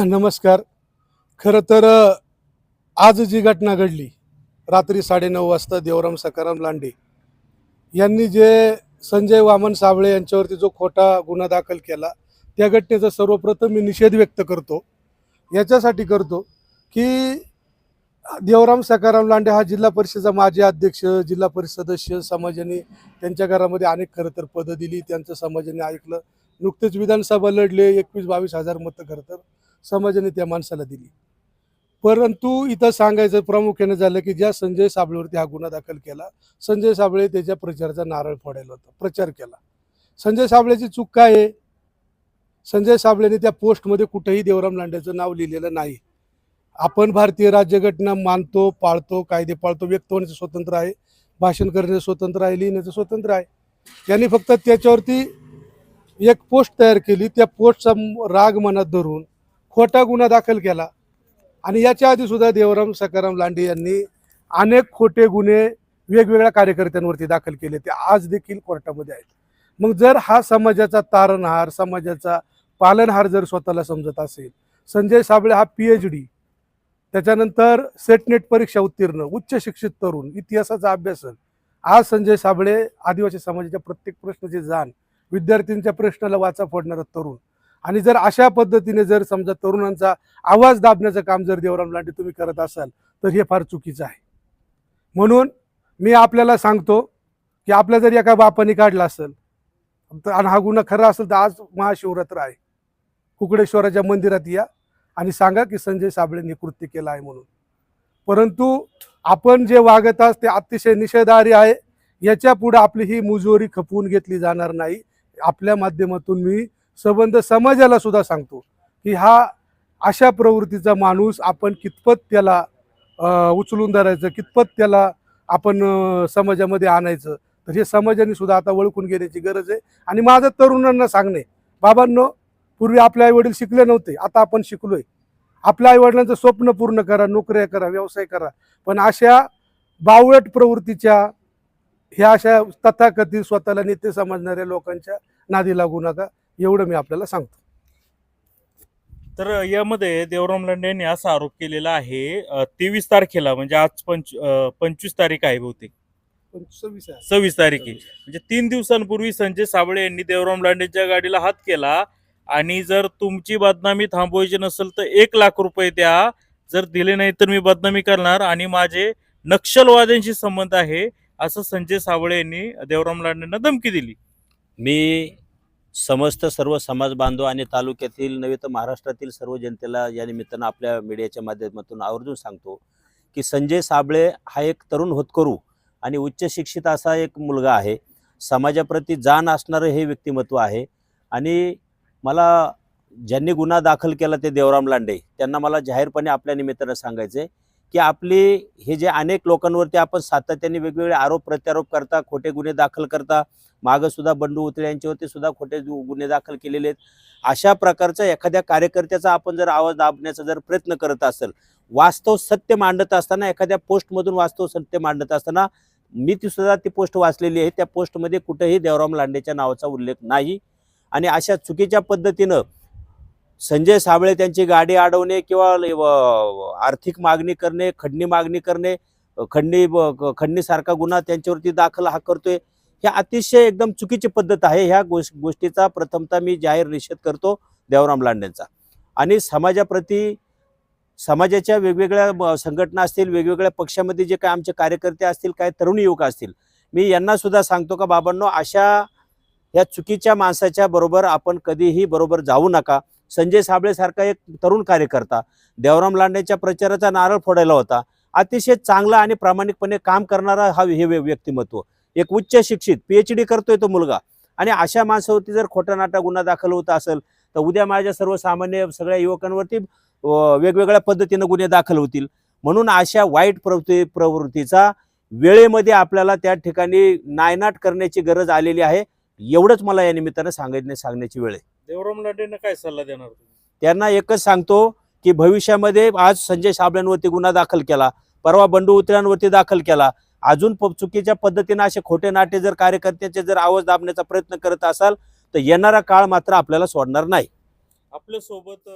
नमस्कार. खरं तर आज जी घटना घडली रात्री साडेनऊ वाजता देवराम सकाराम लांडे यांनी जे संजय वामन साबळे यांच्यावरती जो खोटा गुन्हा दाखल केला त्या घटनेचा सर्वप्रथम मी निषेध व्यक्त करतो. याच्यासाठी करतो की देवराम सकाराम लांडे हा जिल्हा परिषदेचा माजी अध्यक्ष जिल्हा परिषद सदस्य समाजाने त्यांच्या घरामध्ये अनेक खरं तर पदं दिली त्यांचं समाजाने ऐकलं. नुकतेच विधानसभा लढले एकवीस बावीस हजार मतं खरं तर. समाजाने त्या माणसाला दिली. परंतु इथं सांगायचं प्रामुख्याने झालं की ज्या संजय साबळेवरती हा गुन्हा दाखल केला संजय साबळे त्याच्या प्रचाराचा नारळ फोडायला होता प्रचार केला. संजय साबळेची चूक काय आहे? संजय साबळेने त्या पोस्टमध्ये कुठेही देवराम लांडेचं नाव लिहिलेलं नाही. आपण भारतीय राज्यघटना मानतो पाळतो कायदे पाळतो व्यक्त होण्याचं स्वतंत्र आहे भाषण करण्याचं स्वतंत्र आहे लिहिण्याचं स्वतंत्र आहे. त्यांनी फक्त त्याच्यावरती एक पोस्ट तयार केली त्या पोस्टचा राग मनात धरून खोटा गुन्हा दाखल केला. आणि याच्या आधी सुद्धा देवराम सकाराम लांडे यांनी अनेक खोटे गुन्हे वेगवेगळ्या कार्यकर्त्यांवरती दाखल केले. ते आज देखील कोर्टामध्ये आहेत. मग जर हा समाजाचा तारणहार समाजाचा पालनहार जर स्वतःला समजत असेल संजय साबळे हा पी एच डी त्याच्यानंतर सेटनेट परीक्षा उत्तीर्ण उच्च शिक्षित तरुण इतिहासाचा अभ्यासन आज संजय साबळे आदिवासी समाजाच्या प्रत्येक प्रश्नाची जाण विद्यार्थ्यांच्या प्रश्नाला वाचा फोडणारा तरुण आणि जर अशा पद्धतीने जर समजा तरुणांचा आवाज दाबण्याचं काम जर देवराम लांडे तुम्ही करत असाल तर हे फार चुकीचं आहे. म्हणून मी आपल्याला सांगतो की आपल्या जर एका बापाने काढला असेल तर आणि हा गुन्हा खरा असेल तर आज महाशिवरात्र आहे. कुकडेश्वराच्या मंदिरात या आणि सांगा की संजय साबळेंनी कृत्य केलं आहे म्हणून. परंतु आपण जे वागत आहात ते अतिशय निषेधार्य आहे. याच्यापुढे आपली ही मुजोरी खपवून घेतली जाणार नाही. आपल्या माध्यमातून मी संबंध समाजाला सुद्धा सांगतो की हा अशा प्रवृत्तीचा माणूस आपण कितपत त्याला उचलून धरायचं कितपत त्याला आपण समाजामध्ये आणायचं. तर हे समाजाने सुद्धा आता ओळखून घेण्याची गरज आहे. आणि माझं तरुणांना सांगणे बाबांनो पूर्वी आपले आई वडील शिकले नव्हते आता आपण शिकलोय. आपल्या आई वडिलांचं स्वप्न पूर्ण करा नोकऱ्या करा व्यवसाय करा. पण अशा बावळट प्रवृत्तीच्या ह्या अशा तथाकथित स्वतःला नेते समजणाऱ्या लोकांच्या नादी लागू नका. एवढं मी आपल्याला सांगतो. तर यामध्ये देवराम लांडे यांनी असा आरोप केलेला आहे तेवीस तारखेला म्हणजे आज पंच पंचवीस तारीख आहे बहुतेक. सव्वीस तारीख. आहे म्हणजे तीन दिवसांपूर्वी संजय साबळे यांनी देवराम लांडेच्या गाडीला हात केला. आणि जर तुमची बदनामी थांबवायची नसेल तर एक लाख रुपये द्या. जर दिले नाही तर मी बदनामी करणार. आणि माझे नक्षलवाद्यांशी संबंध आहे असं संजय साबळे यांनी देवराम लांडेंना धमकी दिली. मी समस्त सर्व समाज बांधव आणि तालुक्यातील नव्हे तर महाराष्ट्रातील सर्व जनतेला या निमित्तानं आपल्या मीडियाच्या माध्यमातून आवर्जून सांगतो की संजय साबळे हा एक तरुण होतकरू आणि उच्च शिक्षित असा एक मुलगा आहे. समाजाप्रती जाण असणारं हे व्यक्तिमत्व आहे. आणि मला ज्यांनी गुन्हा दाखल केला ते देवराम लांडे. त्यांना मला जाहीरपणे आपल्या निमित्तानं सांगायचं आहे की आपली हे जे अनेक लोकांवरती आपण सातत्याने वेगवेगळे आरोप प्रत्यारोप करता खोटे गुन्हे दाखल करता मागंसुद्धा बंडू उतळे यांच्यावरती सुद्धा खोटे गुन्हे दाखल केलेले आहेत. अशा प्रकारचा एखाद्या कार्यकर्त्याचा आपण जर आवाज दाबण्याचा जर प्रयत्न करत असेल वास्तव सत्य मांडत असताना एखाद्या पोस्टमधून वास्तव सत्य मांडत असताना मी ती सुद्धा ती पोस्ट वाचलेली आहे. त्या पोस्टमध्ये कुठेही देवराम लांडेच्या नावाचा उल्लेख नाही. आणि अशा चुकीच्या पद्धतीनं संजय साबळे त्यांची गाडी अडवणे किंवा आर्थिक मागणी करणे खंडणी मागणी करणे खंडणी ब- खंडणीसारखा गुन्हा त्यांच्यावरती दाखल हा करतोय. हे अतिशय एकदम चुकीची पद्धत आहे. ह्या गोष् गोष्टीचा प्रथमतः मी जाहीर निषेध करतो देवराम लांडेंचा. आणि समाजाप्रती समाजाच्या वेगवेगळ्या संघटना असतील वेगवेगळ्या पक्षामध्ये जे काय आमचे कार्यकर्ते असतील काय तरुण युवक असतील मी यांना सुद्धा सांगतो का बाबांनो अशा या चुकीच्या माणसाच्या बरोबर आपण कधीही बरोबर जाऊ नका. संजय साबळेसारखा एक तरुण कार्यकर्ता देवराम लांडेच्या प्रचाराचा नारळ फोडायला होता. अतिशय चांगला आणि प्रामाणिकपणे काम करणारा हा हे व्य- व्यक्तिमत्व. एक उच्च शिक्षित पीएच डी करतोय तो मुलगा. आणि अशा माणसावरती जर खोटा नाटा गुन्हा दाखल होत असेल तर उद्या माझ्या सर्वसामान्य सगळ्या युवकांवरती वेगवेगळ्या पद्धतीनं गुन्हे दाखल होतील. म्हणून अशा वाईट प्रवृत्ती प्रवृत्तीचा वेळेमध्ये आपल्याला त्या ठिकाणी नायनाट करण्याची गरज आलेली आहे. एवढंच मला या निमित्तानं सांगण्या सांगण्याची वेळ आहे. देवराम लांडेंना काय सल्ला देणार तुम्ही? त्यांना एकच सांगतो की भविष्यामध्ये आज संजय साबळेंवरती गुन्हा दाखल केला परवा बंडू उतऱ्यांवरती दाखल केला. अजून प- चुकीच्या पद्धतीने असे खोटे नाटे जर कार्यकर्त्याचे जर आवाज दाबण्याचा प्रयत्न करत असाल तर येणारा काळ मात्र आपल्याला सोडणार नाही. आपल्यासोबत